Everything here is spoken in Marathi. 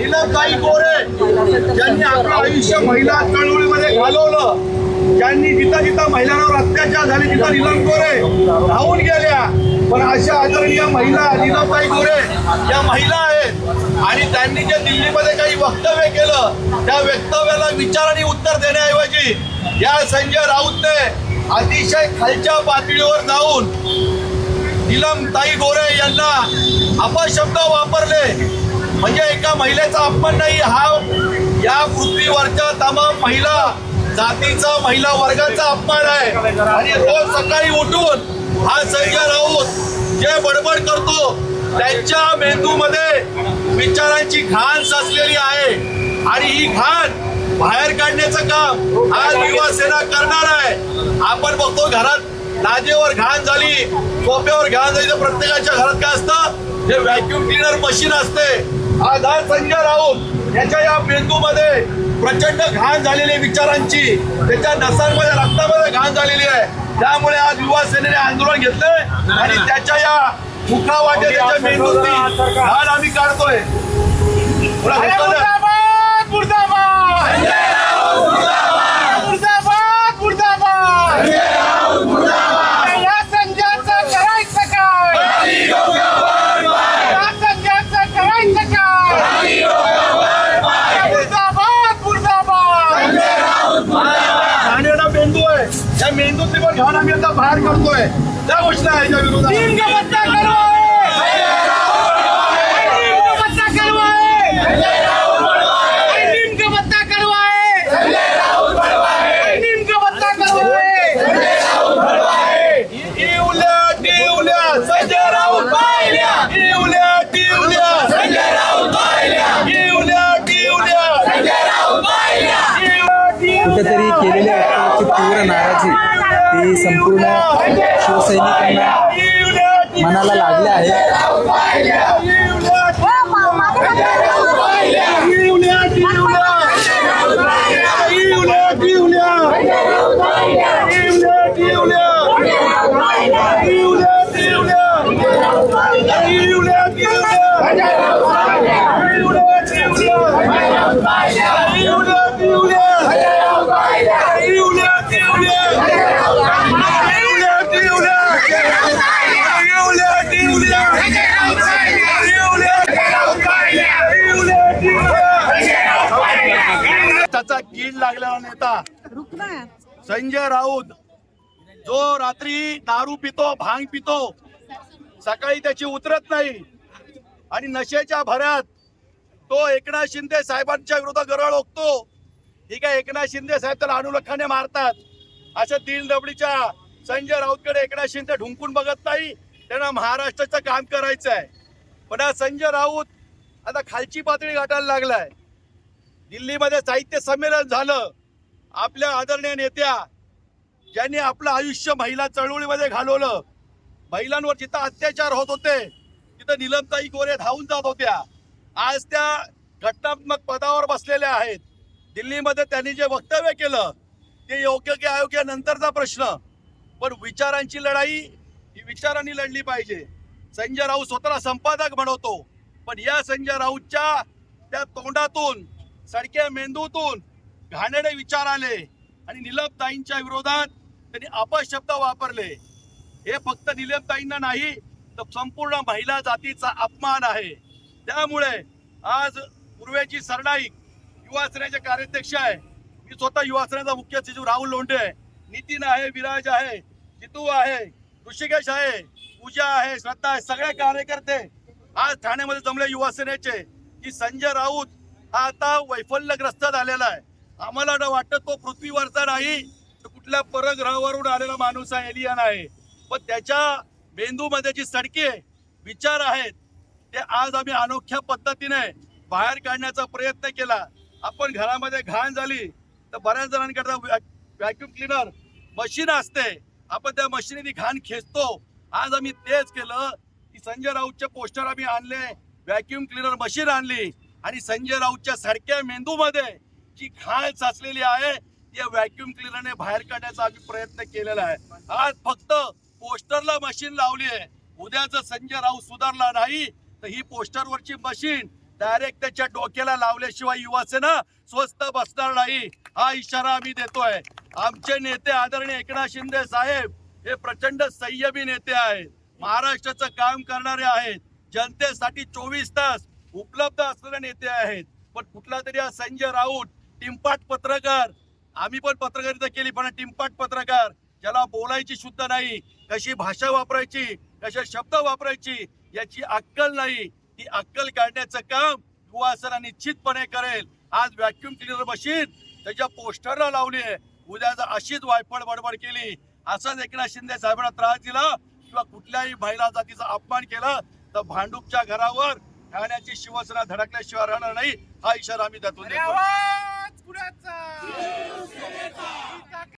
हिलाताई गोरे ज्यांनी आपलं आयुष्य महिला चळवळीमध्ये घालवलं ज्यांनी जिथं जिथं महिलांवर अत्याचार झाले तिथं निलम गोरे राहून गेल्या. पण अशा आदरणीय महिला नीलमताई गोरे या महिला आहेत आणि त्यांनी जे दिल्लीमध्ये काही वक्तव्य केलं त्या वक्तव्याला विचाराने उत्तर देण्याऐवजी या संजय राऊतने अतिशय खालच्या पातळीवर जाऊन नीलमताई गोरे यांना अपशब्द वापरले. म्हणजे एका महिलेचा अपमान नाही हा या पृथ्वीवरच्या तमाम महिला जातीचा महिला वर्गाचा अपमान आहे. आणि रोज सकाळी उठून हा संजय राऊत जे बडबड करतो त्यांच्या मेंदूमध्ये विचारांची घाण साचलेली आहे. आणि ही घाण बाहेर काढण्याचं काम आज युवा सेना करणार आहे. आपण बघतो घरात लाजेवर घाण झाली सोप्यावर घाण झाली तर प्रत्येकाच्या घरात काय असतं? जे व्हॅक्युम क्लिनर मशीन असते आज हा संजय राऊत याच्या या मेंदूमध्ये प्रचंड घाण झालेली विचारांची. त्याच्या नसांमध्ये रक्तामध्ये घाण झालेली आहे. त्यामुळे आज युवा सेनेने आंदोलन घेतलंय आणि त्याच्या या मुखावाटे त्याच्या मेंदूतली घाण आम्ही काढतोय पुन्हा अरे घेतलं मुर्दाबाद मुर्दाबाद मुर्दाबाद मुर्दाबाद या संजयाचं करायचं काय या संजयाचं करायचं काय मुर्दाबाद मुर्दाबाद घाणेरडा मेंदू आहे या मेंदूतली पण घाण आम्ही आता बाहेर काढतोय त्या घोषणा आहे याच्या विरोधात टीम का बच्चा करवाए टीम का बच्चा करवाए टीम का बच्चा करवाए टीम का बच्चा करवाए इवल्या टिवल्या संजय राऊत पाहिल्या इवल्या टिवल्या संजय राऊत पाहिल्या इवल्या टिवल्या संजय राऊत पाहिल्या कुठेतरी केलेल्या तीव्र नाराजी. की संपूर्ण शिवसैनिकांना मनाला लागले आहे. कीड लागलेला नेता. संजय राऊत जो रात्री दारू पितो भांग पितो सकाळी त्याची उतरत नाही आणि नशेच्या भरात तो एकनाथ शिंदे साहेबांच्या विरोधात गरळ ओकतो. ठीक आहे एकनाथ शिंदे साहेब त्याला अनुलक्षाने मारतात. अशा तीन दबडीच्या संजय राऊतकडे एकनाथ शिंदे ढुंकून बघत नाही. त्यांना महाराष्ट्राचं काम करायचं आहे पण हा संजय राऊत आता खालची पातळी गाठायला लागलाय. दिल्लीमध्ये साहित्य संमेलन झालं. आपल्या आदरणीय नेत्या ज्यांनी आपलं आयुष्य महिला चळवळीमध्ये घालवलं. महिलांवर जिथं अत्याचार होत होते तिथं निलमताई गोरे धावून जात होत्या. आज त्या घटनात्मक पदावर बसलेल्या आहेत. दिल्लीमध्ये त्यांनी जे वक्तव्य केलं ते योग्य की अयोग्य नंतरचा प्रश्न. पण विचारांची लढाई ही विचारांनी लढली पाहिजे. संजय राऊत स्वतःला संपादक म्हणवतो पण या संजय राऊतच्या त्या तोंडातून सारख्या मेंदूतून घाणेरडे विचार आले आणि निलमताईंच्या विरोधात त्यांनी अपशब्द वापरले. हे फक्त निलमताईंना नाही तर संपूर्ण महिला जातीचा अपमान आहे. त्यामुळे आज पूर्वेची सरनाईक युवा सेनेचे कार्याध्यक्ष आहे. मी स्वतः युवा सेनेचा मुख्य सचिव राहुल लोंढे आहे. नितीन आहे विराज आहे जितू आहे ऋषिकेश आहे पूजा आहे श्रद्धा आहे सगळे कार्यकर्ते आज ठाण्यामध्ये जमले युवा सेनेचे की संजय राऊत हा आता वैफल्यग्रस्त झालेला आहे. आम्हाला वाटतं तो पृथ्वीवरचा नाही तर कुठल्या परग्रहावरून आलेला माणूस आहे एलियन आहे. पण त्याच्या मेंदूमध्ये जी सडके विचार आहेत ते आज आम्ही अनोख्या पद्धतीने बाहेर काढण्याचा प्रयत्न केला. आपण घरामध्ये घाण झाली तर बऱ्याच जणांकरता व्हॅक्युम क्लिनर मशीन असते. आपण त्या मशीनने घाण खेचतो. आज आम्ही तेच केलं. की संजय राऊतचे पोस्टर आम्ही आणले व्हॅक्युम क्लिनर मशीन आणली. आणि संजय राऊतच्या सारख्या मेंदूमध्ये जी घाण साचलेली आहे या व्हॅक्युम क्लिनरने बाहेर काढण्याचा आम्ही प्रयत्न केलेला आहे. आज फक्त पोस्टरला मशीन लावली आहे. उद्या जर संजय राऊत सुधारला नाही तर ही पोस्टरवरची मशीन डायरेक्ट त्याच्या डोक्याला लावल्याशिवाय युवासेना स्वस्त बसणार नाही. हा इशारा आम्ही देतोय. आमचे नेते आदरणीय एकनाथ शिंदे साहेब हे प्रचंड संयमी नेते आहेत. महाराष्ट्राचं काम करणारे आहेत. जनतेसाठी चोवीस तास उपलब्ध असलेले नेते आहेत. पण कुठला तरी हा संजय राऊत टिमपाट पत्रकार. आम्ही पण पत्रकारिता केली पण टिमपाट पत्रकार ज्याला बोलायची शुद्ध नाही कशी भाषा वापरायची कशा शब्द वापरायची याची अक्कल नाही. ती अक्कल काढण्याचं काम युवासेना निश्चितपणे करेल. आज व्हॅक्युम क्लिनर मशीन त्याच्या पोस्टरला लावली आहे उद्या जर अशीच वायफळ बडबड केली असाच एकनाथ शिंदे साहेबांना त्रास दिला किंवा कुठल्याही महिला जातीचा अपमान केला तर भांडूपच्या घरावर ठाण्याची शिवसेना धडकल्याशिवाय राहणार नाही हा इशारा आम्ही त्यातून देतो